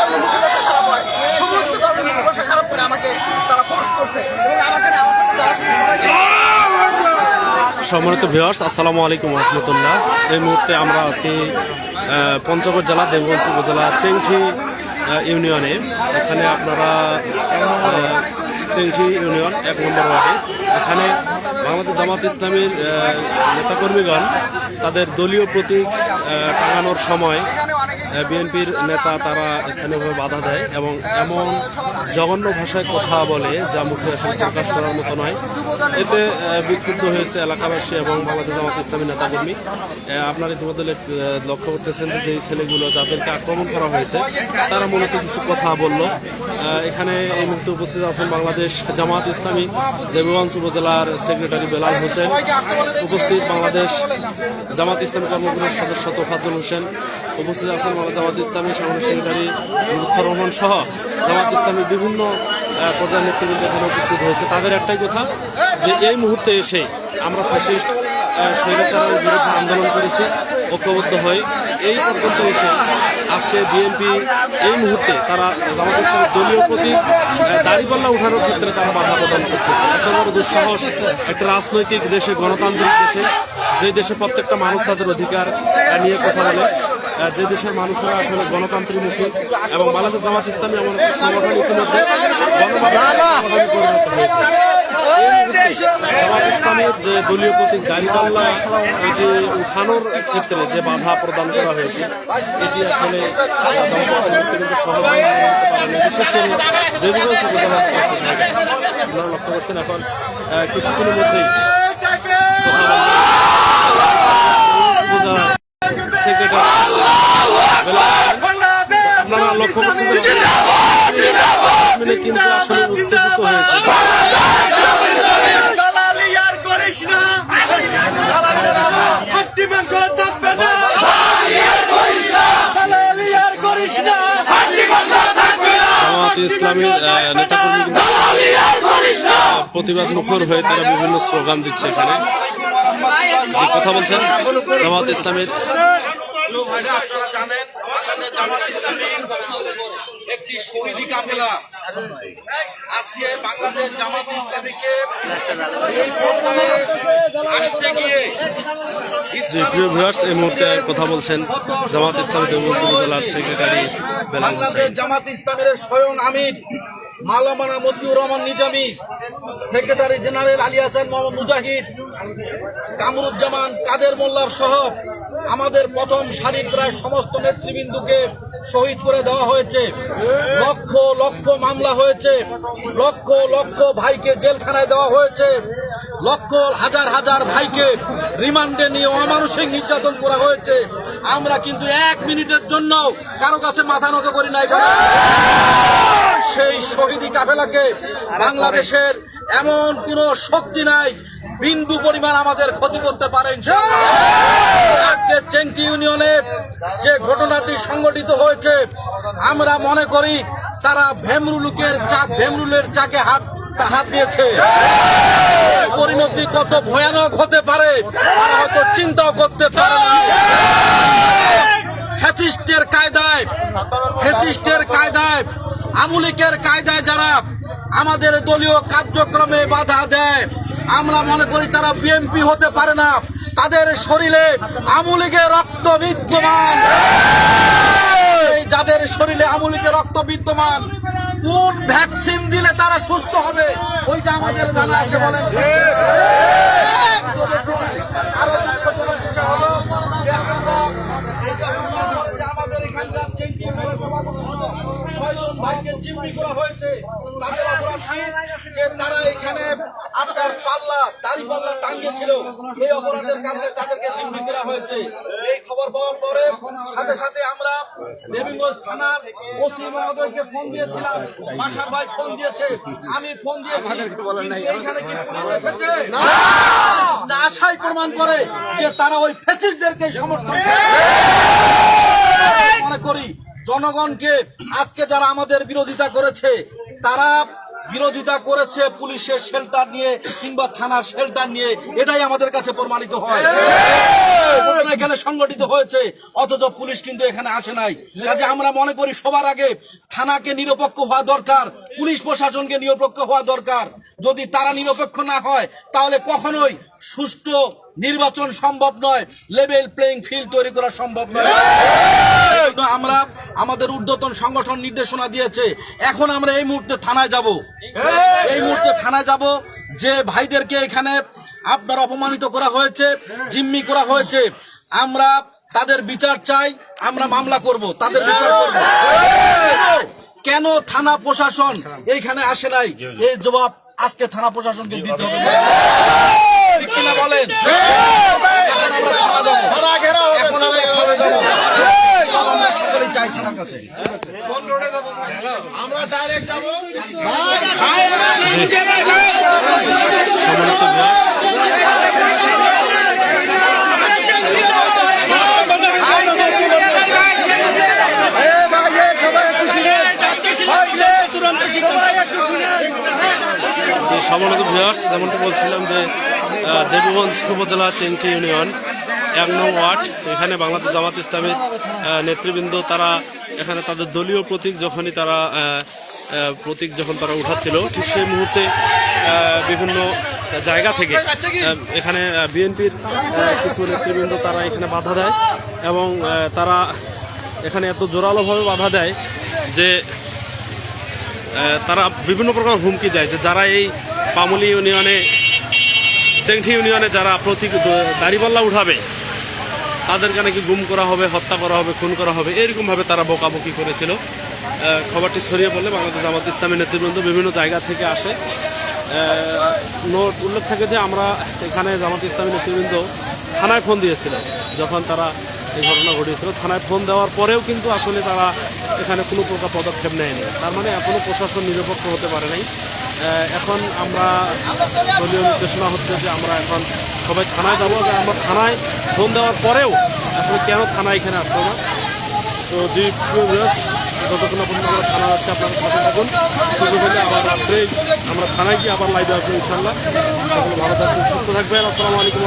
ধরনের মুখোশ সম্মানিত আসসালামু আলাইকুম রহমতুল্লাহ। এই মুহূর্তে আমরা আছি পঞ্চগড় জেলা, দেবগঞ্জ উপজেলা, চেংঠি ইউনিয়নে। এখানে আপনারা চেংঠি ইউনিয়ন এক নম্বর ওয়ার্ডে। এখানে বাংলাদেশ জামাত ইসলামীর নেতাকর্মীগণ তাদের দলীয় প্রতীক টাঙানোর সময় বিএনপির নেতা তারা স্থানীয়ভাবে বাধা দেয় এবং এমন জঘন্য ভাষায় কথা বলে যা মুখে আসলে প্রকাশ করার মতো নয়। এতে বিক্ষুব্ধ হয়েছে এলাকাবাসী এবং বাংলাদেশ জামাত ইসলামী নেতাকর্মী। আপনারা ইতিমধ্যে লক্ষ্য করতেছেন যে যেই ছেলেগুলো যাদেরকে আক্রমণ করা হয়েছে, তারা মূলত কিছু কথা বলল। এখানে এই মুহূর্তে উপস্থিত আছেন বাংলাদেশ জামাত ইসলামী, দেবগঞ্জ উপজেলার সেক্রেটারি বেলাল হোসেন। উপস্থিত বাংলাদেশ জামাত ইসলামী কর্মগুলোর সদস্য তোফাজ্জল হোসেন। উপস্থিত আছেন জামাত ইসলামী সাংগঠনিক সেক্রেটারি রহমান সহ জামাত ইসলামীর বিভিন্ন পর্যায়ের নেতৃবৃন্দ এখানে উপস্থিত হয়েছে। তাদের একটাই কথা যে এই মুহূর্তে এসে আমরা ফ্যাসিস্ট স্বৈরাচারের বিরুদ্ধে আন্দোলন করেছি, ঐক্যবদ্ধ হয়ে এই পর্যন্ত এসে আজকে বিএনপি এই মুহূর্তে তারা জামাত ইসলামের দলীয় প্রতি দাড়িপাল্লা উঠানোর ক্ষেত্রে তারা বাধা প্রদান করতেছে। এত বড় দুঃসাহস একটা রাজনৈতিক দেশে, গণতান্ত্রিক দেশে, যে দেশে প্রত্যেকটা মানুষ তাদের অধিকার নিয়ে কথা বলে। যে দেশের মানুষরা আসলে গণতান্ত্রিকমুখী এবং বাংলাদেশ জামাত ইসলামী এমন একটা সংগঠন ইতিমধ্যে পরিণত হয়েছে জামাত ইসলামের যে দলীয় প্রতীক দাঁড়িপাল্লা এটি উঠানোর ক্ষেত্রে যে বাধা প্রদান করা হয়েছে এটি আসলে সহজে। বিশেষ করে দেবগঞ্জ উপজেলার। আপনারা লক্ষ্য করছেন এখন কিছুক্ষণের মধ্যেই প্রতিবাদ মুখর হয়ে তারা বিভিন্ন স্লোগান দিচ্ছে এখানে। কথা বলছেন জামাত ইসলামের হ্যালো ভাইরা আপনারা জানেন বাংলাদেশ জামাত ইসলামী একটি শহীদি কাফেলা। আজকে বাংলাদেশ জামাত ইসলামীকে আসতে গিয়ে যে প্রিয় ভিউয়ার্স এই মুহূর্তে কথা বলছেন জামাত ইসলামী সেক্রেটারি বাংলাদেশ জামাত ইসলামের স্বয়ং আমির মালামানা মতিউর রহমান নিজামী, সেক্রেটারি জেনারেল আলী হাসান মোহাম্মদ মুজাহিদ, কামরুজ্জামান কাদের মোল্লার সহ আমাদের প্রথম সারির প্রায় সমস্ত নেতৃবৃন্দকে শহীদ করে দেওয়া হয়েছে। লক্ষ লক্ষ মামলা হয়েছে। লক্ষ লক্ষ ভাইকে জেলখানায় দেওয়া হয়েছে। লক্ষ হাজার হাজার ভাইকে রিমান্ডে নিয়ে অমানসিক নির্যাতন করা হয়েছে। আমরা কিন্তু এক মিনিটের জন্য কারও কাছে মাথা নত করি নাই। শহীদি কাফেলাকে বাংলাদেশের এমন কোনো শক্তি নাই, বিন্দু পরিমাণ আমাদের ক্ষতি করতে পারেন আজকে চেংটি ইউনিয়নে যে ঘটনাটি সংগঠিত হয়েছে, আমরা মনে করি তারা ভেমরুলুকের চাক ভেমরুলের চাকে হাত হাত দিয়েছে। পরিণতি কত ভয়ানক হতে পারে, তারা হয়তো চিন্তাও করতে পারে ফ্যাসিস্টের কায়দায় ফ্যাসিস্টের কায়দায় আমুলিকের কায়দায় যারা আমাদের দলীয় কার্যক্রমে বাধা দেয়, আমরা মনে করি তারা বিএমপি হতে পারে না। তাদের শরীরে আমুলিকে রক্ত বিদ্যমান। যাদের শরীরে আমুলিকে রক্ত বিদ্যমান, কোন ভ্যাকসিন দিলে তারা সুস্থ হবে? ওইটা আমাদের জানা আছে বলেন। ভাইকে করা হয়েছে। তাদের অপরাধ যে তারা এখানে আপনার পাল্লা দাড়ি পাল্লা টাঙ্গিয়েছিল এই অপরাধের কারণে তাদেরকে করা হয়েছে। এই খবর পাওয়ার পরে সাথে সাথে আমরা দেবীগঞ্জ থানার ওসি মহোদয়কে ফোন দিয়েছিলাম। মাসার ভাই ফোন দিয়েছে আমি ফোন দিয়েছি এখানে কি পুলিশ এসেছে? না! আশাই প্রমাণ করে যে তারা ওই ফেসিসদেরকে সমর্থন করে। মনে করি জনগণকে আজকে যারা আমাদের বিরোধিতা করেছে, তারা বিরোধিতা করেছে পুলিশের শেল্টার নিয়ে কিংবা থানার শেল্টার নিয়ে। এটাই আমাদের কাছে প্রমাণিত হয়। এখানে সংগঠিত হয়েছে, অথচ পুলিশ কিন্তু এখানে আসে নাই। কাজে আমরা মনে করি সবার আগে থানাকে নিরপেক্ষ হওয়া দরকার, পুলিশ প্রশাসনকে নিরপেক্ষ হওয়া দরকার। যদি তারা নিরপেক্ষ না হয়, তাহলে কখনোই সুষ্ঠু নির্বাচন সম্ভব নয় লেভেল প্লেইং ফিল্ড তৈরি করা সম্ভব নয়। আমরা আমাদের ঊর্ধ্বতন সংগঠন নির্দেশনা দিয়েছে, এখন আমরা এই মুহূর্তে থানায় যাব। এই মুহূর্তে থানায় যাব, যে ভাইদেরকে এখানে আপনার অপমানিত করা হয়েছে, জিম্মি করা হয়েছে, আমরা তাদের বিচার চাই, আমরা মামলা করব, তাদের বিচার করব। কেন থানা প্রশাসন এইখানে আসে নাই? এই জবাব আজকে থানা প্রশাসনকে দিতে হবে ঠিক কিনা বলেন এখন আমরা থানা যাব আমরা চাই থানার কাছে সবাই একটু শুনেন যে সম্মানিত ভিউয়ার্স, যেমনটি বলছিলাম যে দেবগঞ্জ উপজেলা চেংটি ইউনিয়ন, এক নং ওয়ার্ড, এখানে বাংলাদেশ জামাত ইসলামের নেতৃবৃন্দ তারা এখানে তাদের দলীয় প্রতীক যখনই তারা প্রতীক যখন তারা উঠাচ্ছিল, ঠিক সেই মুহূর্তে বিভিন্ন জায়গা থেকে এখানে বিএনপির কিছু নেতৃবৃন্দ তারা এখানে বাধা দেয় এবং তারা এখানে এত জোরালোভাবে বাধা দেয় যে তারা বিভিন্ন প্রকার হুমকি দেয় যে, যারা এই পামুলি ইউনিয়নে চেংঠি ইউনিয়নে যারা প্রতীক দাড়িপাল্লা উঠাবে, তাদেরকে নাকি গুম করা হবে, হত্যা করা হবে, খুন করা হবে, এরকমভাবে তারা বকাবকি করেছিল। খবরটি ছড়িয়ে পড়লে বাংলাদেশ জামাত ইসলামী নেতৃবৃন্দ বিভিন্ন জায়গা থেকে আসে। নোট উল্লেখ থাকে যে আমরা এখানে জামাত ইসলামী নেতৃবৃন্দ থানায় ফোন দিয়েছিলাম, যখন তারা এই ঘটনা ঘটিয়েছিল। থানায় ফোন দেওয়ার পরেও কিন্তু আসলে তারা এখানে কোনো প্রকার পদক্ষেপ নেয়নি। তার মানে এখনও প্রশাসন নিরপেক্ষ হতে পারে নাই। এখন আমরা দলীয় নির্দেশনা হচ্ছে যে আমরা এখন সবাই থানায় যাব। যে আমরা থানায় ফোন দেওয়ার পরেও আসলে কেন থানা এখানে আসলো না? তো যে যতক্ষণ পর্যন্ত আমরা থানা যাচ্ছে আপনারা সাথে থাকুন। সুযোগ হলে আবার রাত্রে আমরা থানায় গিয়ে আবার লাইভে আসব ইনশাল্লাহ ভালো থাকবেন, সুস্থ থাকবেন। আসসালামু আলাইকুম